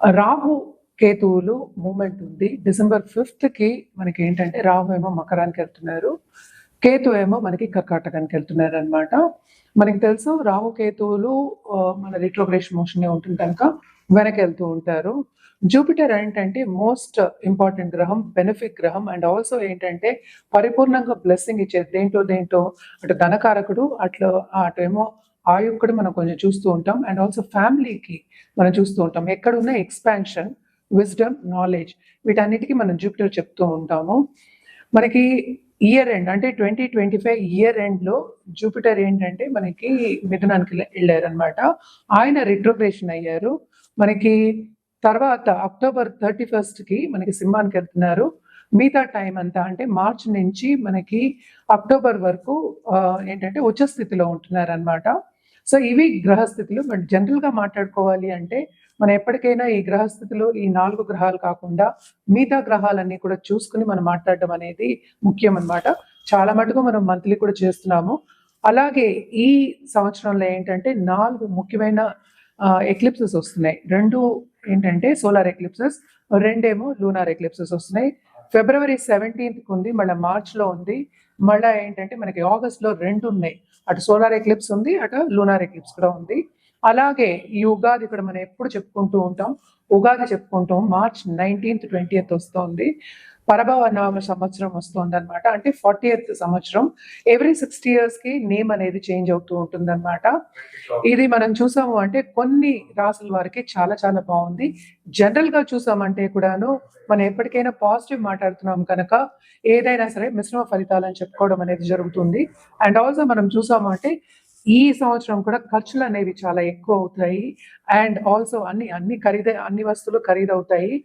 రాహు కేతువులు మూమెంట్ ఉంది. డిసెంబర్ ఫిఫ్త్కి మనకి ఏంటంటే రాహు ఏమో మకరానికి వెళ్తున్నారు. కేతు ఏమో మనకి కర్కాటకానికి వెళ్తున్నారు అనమాట మనకి తెలుసు రాహు కేతువులు మన రిట్రోగ్రేషన్ మోషన్ ఉంటుంది కనుక వెనక్కి వెళ్తూ ఉంటారు. జూపిటర్ ఏంటంటే మోస్ట్ ఇంపార్టెంట్ గ్రహం బెనిఫిట్ గ్రహం అండ్ ఆల్సో ఏంటంటే పరిపూర్ణంగా బ్లెస్సింగ్ ఇచ్చేది దేంట్లో దేంట్లో? అటు ధనకారకుడు అట్లా అటు ఏమో ఆయువు కూడా మనం కొంచెం చూస్తూ ఉంటాం. అండ్ ఆల్సో ఫ్యామిలీకి మనం చూస్తూ ఉంటాం. ఎక్కడున్న ఎక్స్పాన్షన్ విజ్డమ్ నాలెడ్జ్ వీటన్నిటికీ మనం జూపిటర్ చెప్తూ ఉంటాము. మనకి ఇయర్ ఎండ్ అంటే ట్వంటీ ట్వంటీ ఫైవ్ ఇయర్ ఎండ్లో జూపిటర్ ఏంటంటే మనకి మిథునానికి వెళ్ళారనమాట ఆయన రిట్రోగ్రేషన్ అయ్యారు. మనకి తర్వాత అక్టోబర్ థర్టీ ఫస్ట్కి మనకి సింహానికి వెళ్తున్నారు. మిగతా టైం అంతా అంటే మార్చ్ నుంచి మనకి అక్టోబర్ వరకు ఏంటంటే ఉచ్చ స్థితిలో ఉంటున్నారు అనమాట సో ఇవి గ్రహస్థితులు. బట్ జనరల్గా మాట్లాడుకోవాలి అంటే మనం ఎప్పటికైనా ఈ గ్రహస్థితిలో ఈ నాలుగు గ్రహాలు కాకుండా మిగతా గ్రహాలన్నీ కూడా చూసుకుని మనం మాట్లాడడం అనేది ముఖ్యం అన్నమాట చాలా మటుకు మనం మంత్లీ కూడా చేస్తున్నాము. అలాగే ఈ సంవత్సరంలో ఏంటంటే నాలుగు ముఖ్యమైన ఎక్లిప్సెస్ వస్తున్నాయి. రెండు ఏంటంటే సోలార్ ఎక్లిప్సెస్ రెండేమో లూనార్ ఎక్లిప్సెస్ వస్తున్నాయి. ఫిబ్రవరి సెవెంటీన్త్ ఉంది మళ్ళీ మార్చ్లో ఉంది. మళ్ళీ ఏంటంటే మనకి ఆగస్ట్లో రెండు ఉన్నాయి. అటు సోలార్ ఎక్లిప్స్ ఉంది అటు లూనార్ ఎక్లిప్స్ కూడా ఉంది. అలాగే ఈ ఉగాది ఇక్కడ మనం ఎప్పుడు చెప్పుకుంటూ ఉంటాం? ఉగాది చెప్పుకుంటాం మార్చ్ నైన్టీన్త్ ట్వంటీయత్ వస్తోంది. పరభవ నామ సంవత్సరం వస్తుంది అనమాట అంటే ఫార్టీ సంవత్సరం. ఎవ్రీ సిక్స్టీ ఇయర్స్కి నేమ్ అనేది చేంజ్ అవుతూ ఉంటుంది ఇది మనం చూసాము అంటే కొన్ని రాసుల వారికి చాలా చాలా బాగుంది. జనరల్గా చూసామంటే కూడాను మనం ఎప్పటికైనా పాజిటివ్ మాట్లాడుతున్నాం కనుక ఏదైనా సరే మిశ్రమ ఫలితాలు అని చెప్పుకోవడం అనేది జరుగుతుంది. అండ్ ఆల్సో మనం చూసాము అంటే ఈ సంవత్సరం కూడా ఖర్చులు అనేవి చాలా ఎక్కువ అవుతాయి. అండ్ ఆల్సో అన్ని అన్ని ఖరీద అన్ని వస్తువులు ఖరీదవుతాయి.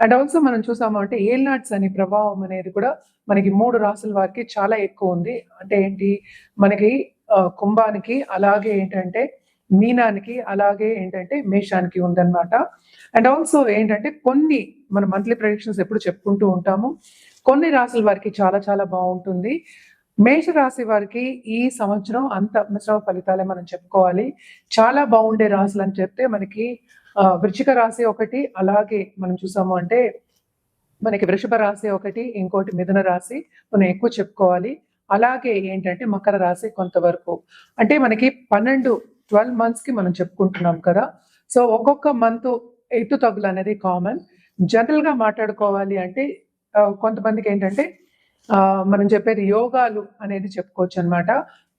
అండ్ ఆల్సో మనం చూసాము అంటే ఏల్నాట్స్ అనే ప్రభావం అనేది కూడా మనకి మూడు రాసుల వారికి చాలా ఎక్కువ ఉంది. అంటే ఏంటి? మనకి కుంభానికి అలాగే ఏంటంటే మీనానికి అలాగే ఏంటంటే మేషానికి ఉందన్నమాట. అండ్ ఆల్సో ఏంటంటే కొన్ని మన మంత్లీ ప్రొడిక్షన్స్ ఎప్పుడు చెప్పుకుంటూ ఉంటాము. కొన్ని రాసుల వారికి చాలా చాలా బాగుంటుంది. మేష రాశి వారికి ఈ సంవత్సరం అంత మిశ్రమ ఫలితాలే మనం చెప్పుకోవాలి. చాలా బాగుండే రాశులు అని చెప్తే మనకి ఆ, రాశి ఒకటి అలాగే మనం చూసాము అంటే మనకి వృషభ రాశి ఒకటి ఇంకోటి మిథున రాశి మనం ఎక్కువ చెప్పుకోవాలి. అలాగే ఏంటంటే మకర రాశి కొంతవరకు. అంటే మనకి పన్నెండు ట్వెల్వ్ మంత్స్కి మనం చెప్పుకుంటున్నాం కదా. సో ఒక్కొక్క మంత్ ఎత్తు తగులు అనేది కామన్ జనరల్గా మాట్లాడుకోవాలి అంటే కొంతమందికి ఏంటంటే మనం చెప్పేది యోగాలు అనేది చెప్పుకోవచ్చు అన్నమాట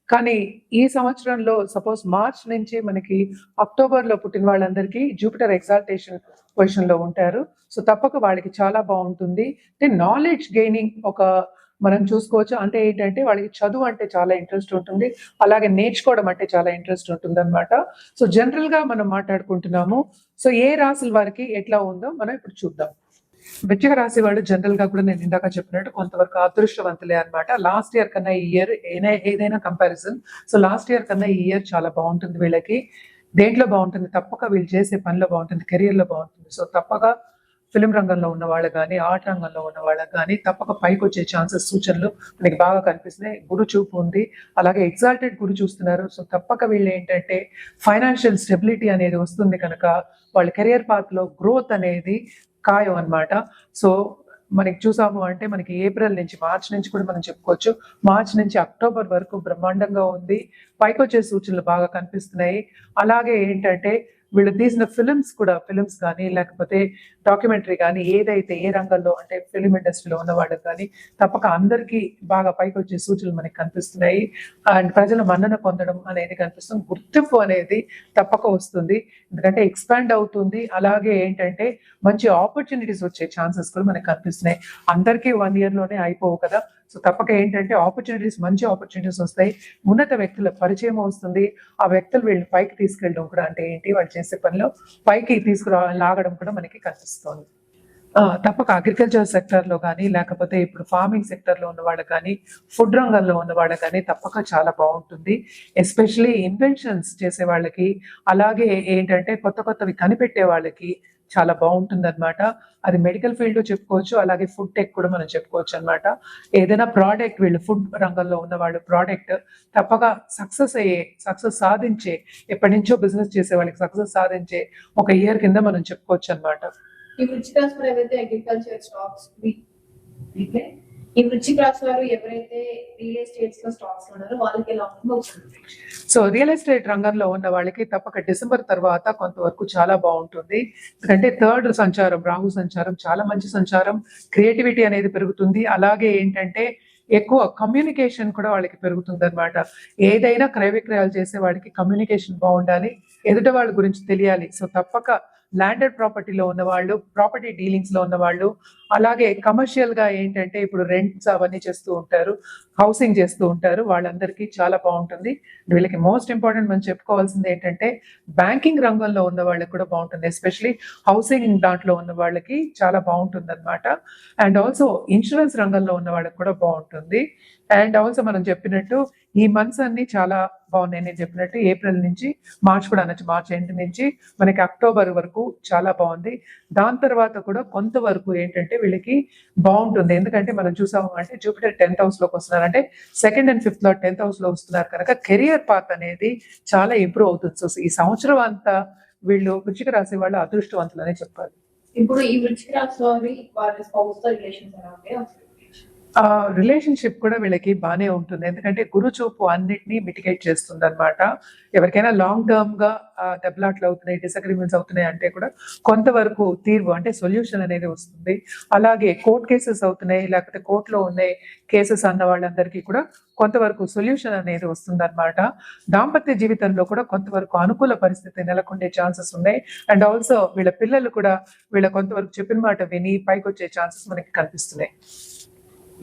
కానీ ఈ సంవత్సరంలో సపోజ్ మార్చ్ నుంచి మనకి అక్టోబర్లో పుట్టిన వాళ్ళందరికీ జూపిటర్ ఎగ్జాల్టేషన్ పొజిషన్లో ఉంటారు. సో తప్పక వాళ్ళకి చాలా బాగుంటుంది. దెన్ నాలెడ్జ్ గెయినింగ్ ఒక మనం చూసుకోవచ్చు. అంటే ఏంటంటే వాళ్ళకి చదువు అంటే చాలా ఇంట్రెస్ట్ ఉంటుంది. అలాగే నేర్చుకోవడం అంటే చాలా ఇంట్రెస్ట్ ఉంటుంది అనమాట సో జనరల్గా మనం మాట్లాడుకుంటున్నాము. సో ఏ రాశుల వారికి ఎట్లా ఉందో మనం ఇప్పుడు చూద్దాం. వృశ్చిక రాశి వాళ్ళు జనరల్గా కూడా నేను ఇందాక చెప్పినట్టు కొంతవరకు అదృష్టవంతులే అన్నమాట. లాస్ట్ ఇయర్ కన్నా ఈ ఇయర్ ఏదైనా కంపారిజన్ సో లాస్ట్ ఇయర్ కన్నా ఈ ఇయర్ చాలా బాగుంటుంది వీళ్ళకి. దేంట్లో బాగుంటుంది? తప్పక వీళ్ళు చేసే పనిలో బాగుంటుంది కెరియర్లో బాగుంటుంది. సో తప్పక ఫిలిం రంగంలో ఉన్న వాళ్ళకి కానీ ఆర్ట్ రంగంలో ఉన్న వాళ్ళకి కానీ తప్పక పైకి వచ్చే ఛాన్సెస్ సూచనలు మనకి బాగా కనిపిస్తున్నాయి. గురు చూపు ఉంది. అలాగే ఎగ్జాల్టెడ్ గురు చూస్తున్నారు. సో తప్పక వీళ్ళు ఏంటంటే ఫైనాన్షియల్ స్టెబిలిటీ అనేది వస్తుంది కనుక వాళ్ళ కెరియర్ పాత్లో గ్రోత్ అనేది ఖాయం అన్నమాట. సో మనకి చూసాము అంటే మనకి ఏప్రిల్ నుంచి మార్చ్ నుంచి కూడా మనం చెప్పుకోవచ్చు. మార్చ్ నుంచి అక్టోబర్ వరకు బ్రహ్మాండంగా ఉంది. పైకొచ్చే సూచనలు బాగా కనిపిస్తున్నాయి. అలాగే ఏంటంటే వీళ్ళు తీసిన ఫిలిమ్స్ కూడా ఫిలిమ్స్ కానీ లేకపోతే డాక్యుమెంటరీ కానీ ఏదైతే ఏ రంగంలో అంటే ఫిలిం ఇండస్ట్రీలో ఉన్న వాళ్ళకి కానీ తప్పక అందరికీ బాగా పైకి వచ్చే సూచనలు మనకి కనిపిస్తున్నాయి. అండ్ ప్రజల మన్నన పొందడం అనేది కనిపిస్తుంది. గుర్తింపు అనేది తప్పక వస్తుంది. ఎందుకంటే ఎక్స్పాండ్ అవుతుంది. అలాగే ఏంటంటే మంచి ఆపర్చునిటీస్ వచ్చే ఛాన్సెస్ కూడా మనకు కనిపిస్తున్నాయి. అందరికీ వన్ ఇయర్లోనే అయిపోవు కదా. సో తప్పక ఏంటంటే ఆపర్చునిటీస్ మంచి ఆపర్చునిటీస్ వస్తాయి. ఉన్నత వ్యక్తుల పరిచయం వస్తుంది. ఆ వ్యక్తులు వీళ్ళు పైకి తీసుకెళ్ళడం కూడా అంటే ఏంటి? వాళ్ళు చేసే పనిలో పైకి తీసుకురా లాగడం కూడా మనకి కనిపిస్తుంది. ఆ, తప్పక అగ్రికల్చర్ సెక్టర్లో కానీ లేకపోతే ఇప్పుడు ఫార్మింగ్ సెక్టర్లో ఉన్న వాళ్ళకి కానీ ఫుడ్ రంగంలో ఉన్న వాళ్ళకి కానీ తప్పక చాలా బాగుంటుంది. ఎస్పెషలీ ఇన్వెన్షన్స్ చేసే వాళ్ళకి అలాగే ఏంటంటే కొత్త కొత్తవి కనిపెట్టే వాళ్ళకి చాలా బాగుంటుంది అనమాట అది మెడికల్ ఫీల్డ్లో చెప్పుకోవచ్చు అలాగే ఫుడ్ టెక్ కూడా మనం చెప్పుకోవచ్చు అన్నమాట. ఏదైనా ప్రోడక్ట్ వీళ్ళు ఫుడ్ రంగంలో ఉన్న వాళ్ళు ప్రోడక్ట్ తప్పక సక్సెస్ అయ్యే సక్సెస్ సాధించే ఎప్పటి నుంచో బిజినెస్ చేసే వాళ్ళకి సక్సెస్ సాధించే ఒక ఇయర్ కింద మనం చెప్పుకోవచ్చు అన్నమాట. ఈ రిచ్ ట్రాన్స్ఫర్ ఏదైతే అగ్రికల్చర్ స్టాక్స్ ఈ వృచ్చిక క్లాస్ వారు ఎవరైతే రియల్ ఎస్టేట్స్లో స్టాక్స్ ఉన్నారో వాళ్ళకి ఎలా ఉంటుందో సో రియల్ ఎస్టేట్ రంగంలో ఉన్న వాళ్ళకి తప్పక డిసెంబర్ తర్వాత కొంతవరకు చాలా బాగుంటుంది. ఎందుకంటే థర్డ్ సంచారం రాహు సంచారం చాలా మంచి సంచారం. క్రియేటివిటీ అనేది పెరుగుతుంది. అలాగే ఏంటంటే ఎక్కువ కమ్యూనికేషన్ కూడా వాళ్ళకి పెరుగుతుంది అనమాట ఏదైనా క్రయ విక్రయాలు చేసే వాడికి కమ్యూనికేషన్ బాగుండాలి. ఎదుట వాళ్ళ గురించి తెలియాలి. సో తప్పక ల్యాండెడ్ ప్రాపర్టీలో ఉన్న వాళ్ళు ప్రాపర్టీ డీలింగ్స్లో ఉన్న వాళ్ళు అలాగే కమర్షియల్గా ఏంటంటే ఇప్పుడు రెంట్స్ అవన్నీ చేస్తూ ఉంటారు హౌసింగ్ చేస్తూ ఉంటారు వాళ్ళందరికీ చాలా బాగుంటుంది. వీళ్ళకి మోస్ట్ ఇంపార్టెంట్ మనం చెప్పుకోవాల్సింది ఏంటంటే బ్యాంకింగ్ రంగంలో ఉన్న వాళ్ళకి కూడా బాగుంటుంది. ఎస్పెషలీ హౌసింగ్ దాంట్లో ఉన్న వాళ్ళకి చాలా బాగుంటుంది అనమాట అండ్ ఆల్సో ఇన్సూరెన్స్ రంగంలో ఉన్న వాళ్ళకి కూడా బాగుంటుంది. అండ్ ఆల్సో మనం చెప్పినట్టు ఈ మంత్స్ అన్ని చాలా బాగున్నాయి. నేను చెప్పినట్టు ఏప్రిల్ నుంచి మార్చ్ కూడా అనొచ్చు. మార్చ్ ఎండ్ నుంచి మనకి అక్టోబర్ వరకు చాలా బాగుంది. దాని తర్వాత కూడా కొంతవరకు ఏంటంటే వీళ్ళకి బాగుంటుంది. ఎందుకంటే మనం చూసాము అంటే జూపిటర్ టెన్త్ హౌస్లోకి వస్తున్నారు అంటే సెకండ్ అండ్ ఫిఫ్త్లో టెన్త్ హౌస్లో వస్తున్నారు కనుక కెరియర్ పాత్ అనేది చాలా ఇంప్రూవ్ అవుతుంది. సో ఈ సంవత్సరం అంతా వీళ్ళు వృచ్చిక రాసే వాళ్ళు అదృష్టవంతులనే చెప్పాలి. ఇప్పుడు ఈ వృచ్చిక రాశి వారి స్పౌస్తో రిలేషన్స్ ఎలా ఉంటాయి? రిలేషన్షిప్ కూడా వీళ్ళకి బాగానే ఉంటుంది. ఎందుకంటే గురు చూపు అన్నిటినీ మిటిగేట్ చేస్తుంది అనమాట ఎవరికైనా లాంగ్ టర్మ్గా ఆ, దెబ్బలాట్లు అవుతున్నాయి డిసగ్రిమెంట్స్ అవుతున్నాయి అంటే కూడా కొంతవరకు తీర్పు అంటే సొల్యూషన్ అనేది వస్తుంది. అలాగే కోర్ట్ కేసెస్ అవుతున్నాయి లేకపోతే కోర్టులో ఉన్నాయి కేసెస్ అన్న వాళ్ళందరికీ కూడా కొంతవరకు సొల్యూషన్ అనేది వస్తుంది అనమాట దాంపత్య జీవితంలో కూడా కొంతవరకు అనుకూల పరిస్థితి నెలకొండే ఛాన్సెస్ ఉన్నాయి. అండ్ ఆల్సో వీళ్ళ పిల్లలు కూడా వీళ్ళ కొంతవరకు చెప్పిన మాట విని పైకి వచ్చే ఛాన్సెస్ మనకి కనిపిస్తున్నాయి.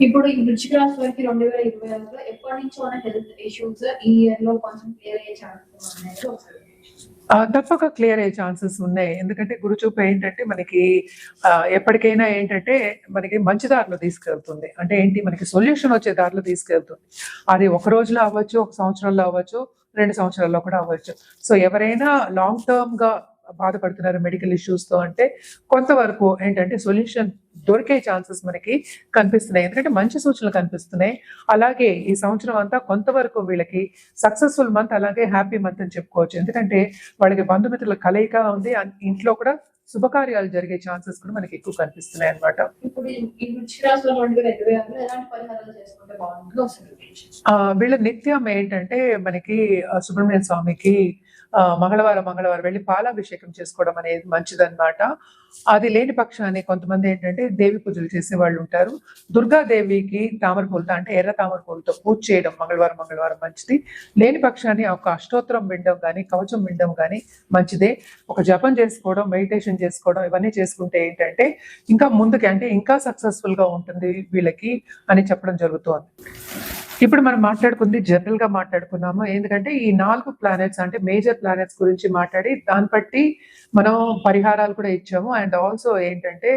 ఇప్పుడు ఈ వృచ్చి క్లాస్ వారికి రెండు వేల ఇరవై ఆరులో ఎప్పటి నుంచో ఉన్న హెల్త్ ఇష్యూస్ ఈ ఇయర్లో కొంచెం క్లియర్ అయ్యే ఛాన్సెస్ ఉన్నాయి? ఒకసారి తప్పక క్లియర్ అయ్యే ఛాన్సెస్ ఉన్నాయి. ఎందుకంటే గురుచూపు ఏంటంటే మనకి ఎప్పటికైనా ఏంటంటే మనకి మంచి దారిలో తీసుకెళ్తుంది. అంటే ఏంటి? మనకి సొల్యూషన్ వచ్చే దారిలో తీసుకెళ్తుంది. అది ఒక రోజులో అవ్వచ్చు ఒక సంవత్సరంలో అవ్వచ్చు రెండు సంవత్సరాల్లో కూడా అవ్వచ్చు. సో ఎవరైనా లాంగ్ టర్మ్గా బాధపడుతున్నారు మెడికల్ ఇష్యూస్తో అంటే కొంతవరకు ఏంటంటే సొల్యూషన్ దొరికే ఛాన్సెస్ మనకి కనిపిస్తున్నాయి. ఎందుకంటే మంచి సూచనలు కనిపిస్తున్నాయి. అలాగే ఈ సంవత్సరం అంతా కొంతవరకు వీళ్ళకి సక్సెస్ఫుల్ మంత్ అలాగే హ్యాపీ మంత్ అని చెప్పుకోవచ్చు. ఎందుకంటే వాళ్ళకి బంధుమిత్రుల కలయిక ఉంది. ఇంట్లో కూడా శుభకార్యాలు జరిగే ఛాన్సెస్ కూడా మనకి ఎక్కువ కనిపిస్తున్నాయి ఆ, వీళ్ళ నిత్యం ఏంటంటే మనకి సుబ్రహ్మణ్య స్వామికి మంగళవారం మంగళవారం వెళ్ళి పాలాభిషేకం చేసుకోవడం అనేది మంచిదన్నమాట. అది లేని పక్షాన్ని కొంతమంది ఏంటంటే దేవి పూజలు చేసే వాళ్ళు ఉంటారు. దుర్గాదేవికి తామర పూలతో అంటే ఎర్ర తామర పూలతో పూజ చేయడం మంగళవారం మంగళవారం మంచిది. లేని పక్షాన్ని ఒక అష్టోత్తరం వినడం కానీ కవచం వినడం కానీ మంచిదే. ఒక జపం చేసుకోవడం మెడిటేషన్ చేసుకోవడం ఇవన్నీ చేసుకుంటే ఏంటంటే ఇంకా ముందుకి అంటే ఇంకా సక్సెస్ఫుల్గా ఉంటుంది వీళ్ళకి అని చెప్పడం జరుగుతోంది. ఇప్పుడు మనం మాట్లాడుకుంది జనరల్గా మాట్లాడుకున్నాము. ఎందుకంటే ఈ నాలుగు ప్లానెట్స్ అంటే మేజర్ ప్లానెట్స్ గురించి మాట్లాడి దాన్ని బట్టి మనం పరిహారాలు కూడా ఇచ్చాము. అండ్ ఆల్సో ఏంటంటే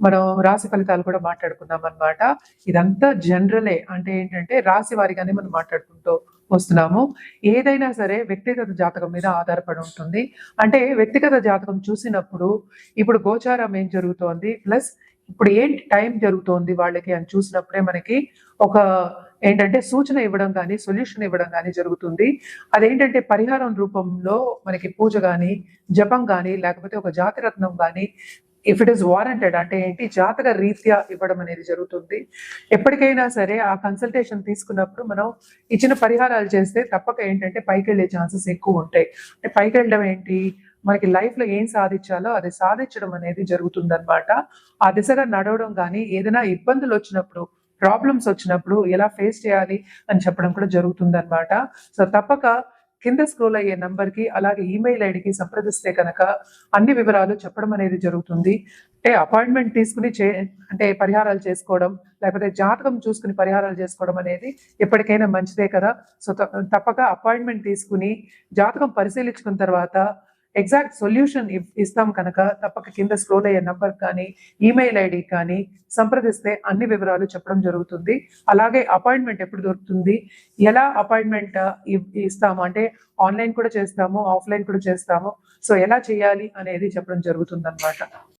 మనం రాశి ఫలితాలు కూడా మాట్లాడుకున్నాం అన్నమాట. ఇదంతా జనరలే. అంటే ఏంటంటే రాశి వారిగానే మనం మాట్లాడుకుంటూ వస్తున్నాము. ఏదైనా సరే వ్యక్తిగత జాతకం మీద ఆధారపడి ఉంటుంది. అంటే వ్యక్తిగత జాతకం చూసినప్పుడు ఇప్పుడు గోచారం ఏం జరుగుతోంది? ప్లస్ ఇప్పుడు ఏంటి టైం జరుగుతోంది వాళ్ళకి అని చూసినప్పుడే మనకి ఒక ఏంటంటే సూచన ఇవ్వడం కానీ సొల్యూషన్ ఇవ్వడం కానీ జరుగుతుంది. అదేంటంటే పరిహారం రూపంలో మనకి పూజ కానీ జపం కానీ లేకపోతే ఒక జాతిరత్నం కానీ ఇఫ్ ఇట్ ఇస్ వారంటెడ్ అంటే ఏంటి జాతక రీత్యా ఇవ్వడం అనేది జరుగుతుంది. ఎప్పటికైనా సరే ఆ కన్సల్టేషన్ తీసుకున్నప్పుడు మనం ఇచ్చిన పరిహారాలు చేస్తే తప్పక ఏంటంటే పైకి వెళ్ళే ఛాన్సెస్ ఎక్కువ ఉంటాయి. అంటే పైకి వెళ్ళడం ఏంటి మనకి లైఫ్లో ఏం సాధించాలో అది సాధించడం అనేది జరుగుతుందన్నమాట. ఆ దిశగా నడవడం కానీ ఏదైనా ఇబ్బందులు వచ్చినప్పుడు ప్రాబ్లమ్స్ వచ్చినప్పుడు ఎలా ఫేస్ చేయాలి అని చెప్పడం కూడా జరుగుతుందన్నమాట. సో తప్పక కింద స్క్రోల్ అయ్యే నంబర్కి అలాగే ఈమెయిల్ ఐడికి సంప్రదిస్తే కనుక అన్ని వివరాలు చెప్పడం అనేది జరుగుతుంది. అంటే అపాయింట్మెంట్ తీసుకుని చే అంటే పరిహారాలు చేసుకోవడం లేకపోతే జాతకం చూసుకుని పరిహారాలు చేసుకోవడం అనేది ఎప్పటికైనా మంచిదే కదా. సో తప్పక అపాయింట్మెంట్ తీసుకుని జాతకం పరిశీలించుకున్న తర్వాత ఎగ్జాక్ట్ సొల్యూషన్ ఇస్తాం కనుక తప్పక కింద స్క్రోల్ అయ్యే నంబర్ కానీ ఈమెయిల్ ఐడి కానీ సంప్రదిస్తే అన్ని వివరాలు చెప్పడం జరుగుతుంది. అలాగే అపాయింట్మెంట్ ఎప్పుడు దొరుకుతుంది? ఎలా అపాయింట్మెంట్ ఇస్తాము? అంటే ఆన్లైన్ కూడా చేస్తాము ఆఫ్లైన్ కూడా చేస్తాము. సో ఎలా చేయాలి అనేది చెప్పడం జరుగుతుంది